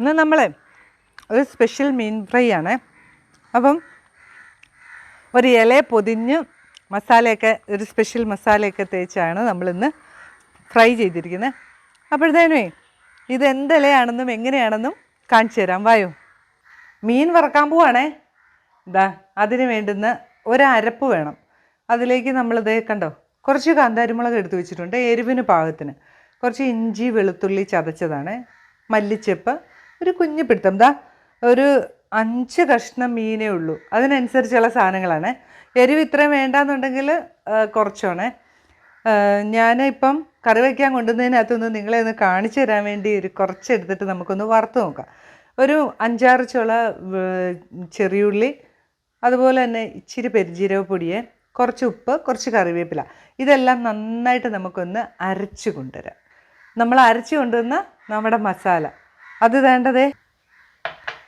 ഇന്ന് നമ്മൾ ഒരു സ്പെഷ്യൽ മീൻ ഫ്രൈ ആണ്. അപ്പം ഒരു ഇല പൊതിഞ്ഞ് മസാലയൊക്കെ ഒരു സ്പെഷ്യൽ മസാലയൊക്കെ തേച്ചാണ് നമ്മളിന്ന് ഫ്രൈ ചെയ്തിരിക്കുന്നത്. അപ്പോഴത്തേനുമേ ഇത് എന്ത് ഇലയാണെന്നും എങ്ങനെയാണെന്നും കാണിച്ചു തരാം. വായോ. മീൻ വറക്കാൻ പോവാണേ. ഇതാ അതിന് വേണ്ടുന്ന ഒരരപ്പ് വേണം. അതിലേക്ക് നമ്മളിത് കണ്ടോ കുറച്ച് കാന്താരിമുളക് എടുത്ത് വെച്ചിട്ടുണ്ട് എരിവിന് പാകത്തിന്. കുറച്ച് ഇഞ്ചി വെളുത്തുള്ളി ചതച്ചതാണ്. മല്ലിച്ചെപ്പ് ഒരു കുഞ്ഞു പിടുത്തം. ദാ ഒരു അഞ്ച് കഷ്ണം മീനേ ഉള്ളൂ. അതിനനുസരിച്ചുള്ള സാധനങ്ങളാണ്. എരിവ് ഇത്രയും വേണ്ടാന്നുണ്ടെങ്കിൽ കുറച്ചാണ്. ഞാനിപ്പം കറി വയ്ക്കാൻ കൊണ്ടുവന്നതിനകത്തൊന്ന് നിങ്ങളെ ഒന്ന് കാണിച്ചു തരാൻ വേണ്ടി ഒരു കുറച്ചെടുത്തിട്ട് നമുക്കൊന്ന് വറുത്ത് നോക്കാം. ഒരു അഞ്ചാറ് ചുള ചെറിയുള്ളി അതുപോലെ തന്നെ ഇച്ചിരി പെരിഞ്ജീരക പൊടിയെ കുറച്ച് ഉപ്പ് കുറച്ച് കറിവേപ്പില. ഇതെല്ലാം നന്നായിട്ട് നമുക്കൊന്ന് അരച്ച് കൊണ്ടുവരാം. നമ്മൾ അരച്ച് കൊണ്ടുവന്ന നമ്മുടെ മസാല. അത് വേണ്ടതേ?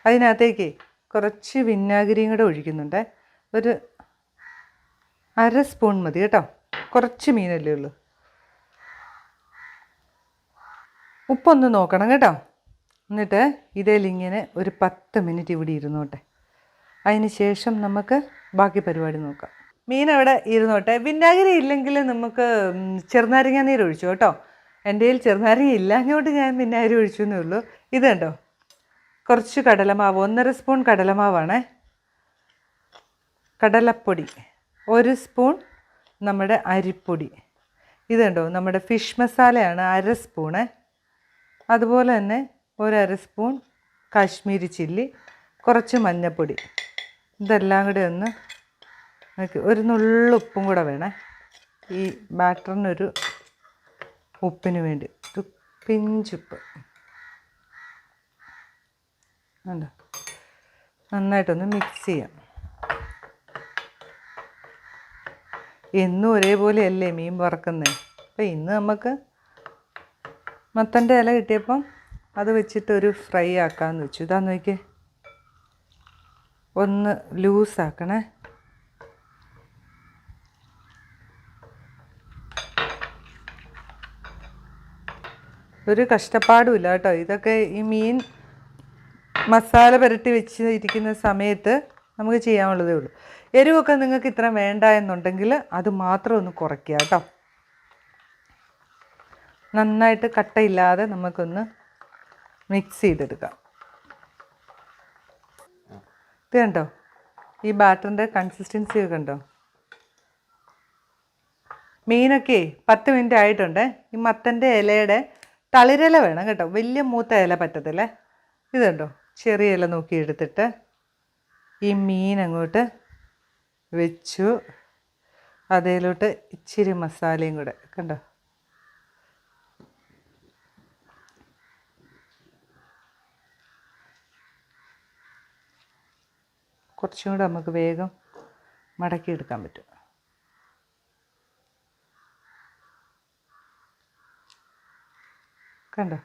അതിനകത്തേക്ക് കുറച്ച് വിനാഗിരിയും കൂടെ ഒഴിക്കുന്നുണ്ട്. ഒരു അര സ്പൂൺ മതി കേട്ടോ. കുറച്ച് മീനല്ലേ ഉള്ളൂ. ഉപ്പൊന്ന് നോക്കണം കേട്ടോ. എന്നിട്ട് ഇതിലിങ്ങനെ ഒരു പത്ത് മിനിറ്റ് ഇവിടെ ഇരുന്നോട്ടെ. അതിന് ശേഷം നമുക്ക് ബാക്കി പരിപാടി നോക്കാം. മീൻ അവിടെ ഇരുന്നോട്ടെ. വിനാഗിരി ഇല്ലെങ്കിൽ നമുക്ക് ചെറുനാരങ്ങ നീര് ഒഴിച്ചു കേട്ടോ. എന്റെ കയ്യിൽ ചെറുനാരങ്ങ ഇല്ലാഞ്ഞോട്ട് ഞാൻ വിനാഗിരി ഒഴിച്ചു എന്നേ ഉള്ളൂ. ഇത് കണ്ടോ? കുറച്ച് കടലമാവ് ഒന്നര സ്പൂൺ കടലമാവാണ്. കടലപ്പൊടി ഒരു സ്പൂൺ നമ്മുടെ അരിപ്പൊടി. ഇതുണ്ടോ നമ്മുടെ ഫിഷ് മസാലയാണ് അര സ്പൂണ്. അതുപോലെ തന്നെ ഒരു അര സ്പൂൺ കാശ്മീരി ചില്ലി കുറച്ച് മഞ്ഞൾപ്പൊടി ഇതെല്ലാം കൂടെ ഒന്ന് ഒരു നുള്ളുപ്പും കൂടെ വേണേ. ഈ ബാറ്ററിനൊരു ഉപ്പിന് വേണ്ടി. ഒരു പിഞ്ചുപ്പ് കണ്ടോ? നന്നായിട്ടൊന്ന് മിക്സ് ചെയ്യാം. എന്നും ഒരേപോലെയല്ലേ മീൻ വറക്കുന്നത് അപ്പോൾ ഇന്ന് നമുക്ക് മത്തന്റെ ഇല കിട്ടിയപ്പം അത് വെച്ചിട്ട് ഒരു ഫ്രൈ ആക്കാമെന്ന് വെച്ചു. ഇതാന്ന് നോക്കിയേ. ഒന്ന് ലൂസാക്കണേ ഒരു കഷ്ടപ്പാടുമില്ല കേട്ടോ. ഇതൊക്കെ ഈ മീൻ മസാല പുരട്ടി വെച്ച് ഇരിക്കുന്ന സമയത്ത് നമുക്ക് ചെയ്യാനുള്ളതേ ഉള്ളൂ. എരിവൊക്കെ നിങ്ങൾക്ക് ഇത്ര വേണ്ട എന്നുണ്ടെങ്കിൽ അത് മാത്രം ഒന്ന് കുറയ്ക്കുക കേട്ടോ. നന്നായിട്ട് കട്ടയില്ലാതെ നമുക്കൊന്ന് മിക്സ് ചെയ്തെടുക്കാം. ഇത് കണ്ടോ? ഈ ബാറ്ററിന്റെ കൺസിസ്റ്റൻസി ഒക്കെ ഉണ്ടോ മീനൊക്കെ പത്ത് മിനിറ്റ് ആയിട്ടുണ്ട്. ഈ മത്തന്റെ ഇലയുടെ തളിരില വേണം കേട്ടോ. വലിയ മൂത്ത ഇല പറ്റത്തില്ലേ? ഇത് കണ്ടോ? ചെറിയ ഇല നോക്കി എടുത്തിട്ട് ഈ മീൻ അങ്ങോട്ട് വെച്ചു. അതിലോട്ട് ഇച്ചിരി മസാലയും കൂടെ കണ്ടോ? കുറച്ചും കൂടെ നമുക്ക് വേഗം മടക്കിയെടുക്കാൻ പറ്റും. കണ്ടോ?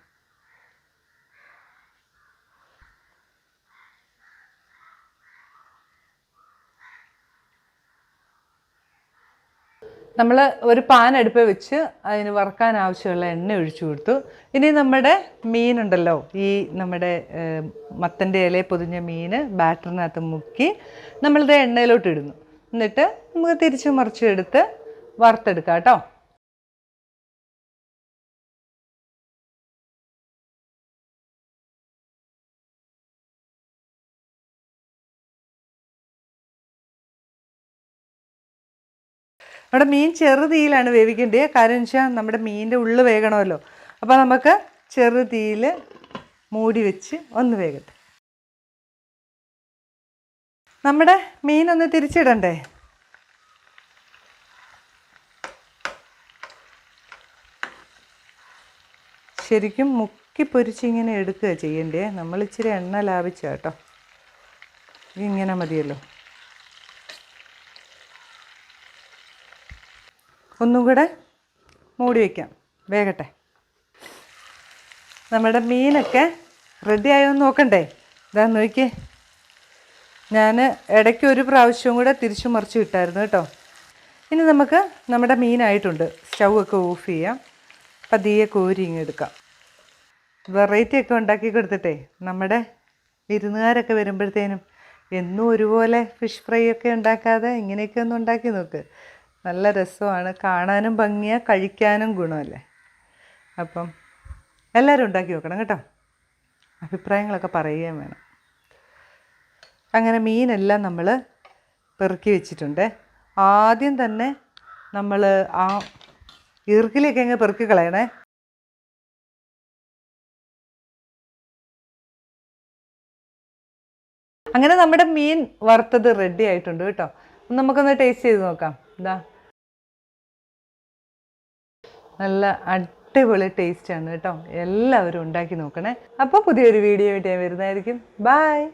നമ്മൾ ഒരു പാൻ അടുപ്പ് വെച്ച് അതിന് വറക്കാൻ ആവശ്യമുള്ള എണ്ണ ഒഴിച്ചു കൊടുത്തു. ഇനി നമ്മുടെ മീനുണ്ടല്ലോ ഈ നമ്മുടെ മത്തന്റെ ഇല പൊതിഞ്ഞ മീൻ ബാറ്ററിനകത്ത് മുക്കി നമ്മളിത് എണ്ണയിലോട്ട് ഇടുന്നു. എന്നിട്ട് നമുക്ക് തിരിച്ച് മറിച്ചെടുത്ത് വറുത്തെടുക്കാം കേട്ടോ. നമ്മുടെ മീൻ ചെറുതീയിലാണ് വേവിക്കേണ്ടത്. കാരണം വെച്ചാൽ നമ്മുടെ മീനിന്റെ ഉള്ളു വേകണമല്ലോ. അപ്പോൾ നമുക്ക് ചെറുതീയിൽ മൂടി വെച്ച് ഒന്ന് വേകട്ടെ. നമ്മുടെ മീൻ ഒന്ന് തിരിച്ചിടണ്ടേ? ശരിക്കും മുക്കി പൊരിച്ചിങ്ങനെ എടുക്കുക ചെയ്യണ്ടേ നമ്മൾ ഇച്ചിരി എണ്ണ ലാഭിച്ചാട്ടോ ഇതിങ്ങനെ മതിയല്ലോ. ഒന്നും കൂടെ മൂടി വയ്ക്കാം വേഗട്ടെ. നമ്മുടെ മീനൊക്കെ റെഡി ആയോ നോക്കണ്ടേ? ഇതാ നോക്കിയേ. ഞാൻ ഇടയ്ക്ക് ഒരു പ്രാവശ്യവും കൂടെ തിരിച്ചു മറിച്ച് ഇട്ടായിരുന്നു കേട്ടോ. ഇനി നമുക്ക് നമ്മുടെ മീനായിട്ടുണ്ട്. സ്റ്റൗ ഒക്കെ ഓഫ് ചെയ്യാം. പതിയെ കോരി ഇങ്ങ് എടുക്കാം. വെറൈറ്റി ഒക്കെ ഉണ്ടാക്കി കൊടുത്തിട്ടേ. നമ്മുടെ വിരുന്നുകാരൊക്കെ വരുമ്പോഴത്തേനും എന്നും ഒരുപോലെ ഫിഷ് ഫ്രൈ ഒക്കെ ഉണ്ടാക്കാതെ ഇങ്ങനെയൊക്കെ ഒന്ന് ഉണ്ടാക്കി നോക്ക്. നല്ല രസമാണ്. കാണാനും ഭംഗിയാണ് കഴിക്കാനും ഗുണമല്ലേ? അപ്പം എല്ലാവരും ഉണ്ടാക്കി നോക്കണം കേട്ടോ. അഭിപ്രായങ്ങളൊക്കെ പറയുകയും വേണം. അങ്ങനെ മീനെല്ലാം നമ്മൾ പെറുക്കി വെച്ചിട്ടുണ്ട്. ആദ്യം തന്നെ നമ്മൾ ആ ഈർക്കിലേക്ക് അങ്ങ് പെറുക്കി കളയണേ. അങ്ങനെ നമ്മുടെ മീൻ വറുത്തത് റെഡി ആയിട്ടുണ്ട് കേട്ടോ. നമുക്കൊന്ന് ടേസ്റ്റ് ചെയ്ത് നോക്കാം. എന്താ നല്ല അടിപൊളി ടേസ്റ്റ് ആണ് കേട്ടോ. എല്ലാവരും ഉണ്ടാക്കി നോക്കണേ. അപ്പോൾ പുതിയൊരു വീഡിയോ ആയിട്ട് ഞാൻ വരുന്നതായിരിക്കും. ബായ്